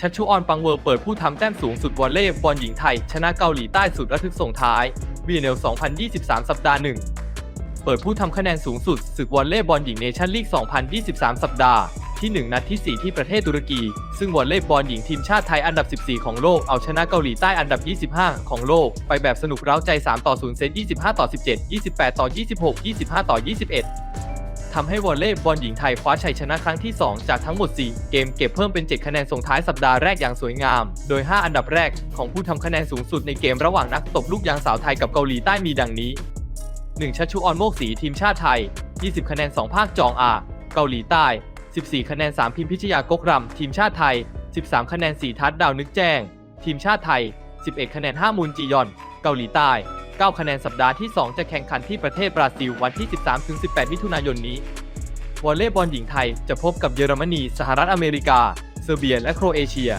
ชัชชุออนปังเวอร์เปิดผู้ทำแต้มสูงสุดวอลเลย์บอลหญิงไทย ชนะเกาหลีใต้สุดระทึกส่งท้าย BNL 2023 สัปดาห์หนึ่งเปิดผู้ทำคะแนนสูงสุดศึกวอลเลย์บอลหญิงเนชั่นลีก 2023 สัปดาห์ ที่ 1 นัดที่ 4 ที่ประเทศตุรกี ซึ่งวอลเลย์บอลหญิงทีมชาติไทยอันดับ 14 ของโลก เอาชนะเกาหลีใต้อันดับ 25 ของโลก ไปแบบสนุกเร้าใจ 3 ต่อ 0 เซต 25 ต่อ 17 28 ต่อ 26 25 ต่อ 21 ทำให้วอลเลย์บอลหญิงไทยคว้าชัยชนะครั้งที่ 2 จากทั้งหมด 4 เกมเก็บเพิ่มเป็น 7 คะแนนส่งท้ายสัปดาห์แรกอย่างสวยงาม โดย 5 อันดับแรกของผู้ทำคะแนนสูงสุดในเกมระหว่างนักตบลูกยางสาวไทยกับเกาหลีใต้มีดังนี้ 1 ชัชชุออนโมกศรีทีมชาติไทย 20 คะแนน 2 ภาคจองอาเกาหลีใต้ 14 คะแนน 3 พิมพิชยากกรำทีมชาติไทย 13 คะแนน 4 ทัดดาวนึกแจ้ง ทีมชาติไทย 11 คะแนน 5 มูลจียอน เกาหลีใต้ 9 คะแนนสัปดาห์ที่ 2 จะแข่งขันที่ประเทศบราซิลวันที่ 13-18 มิถุนายนนี้ วอลเลย์บอลหญิงไทยจะพบกับเยอรมนี สหรัฐอเมริกา เซอร์เบีย และโครเอเชีย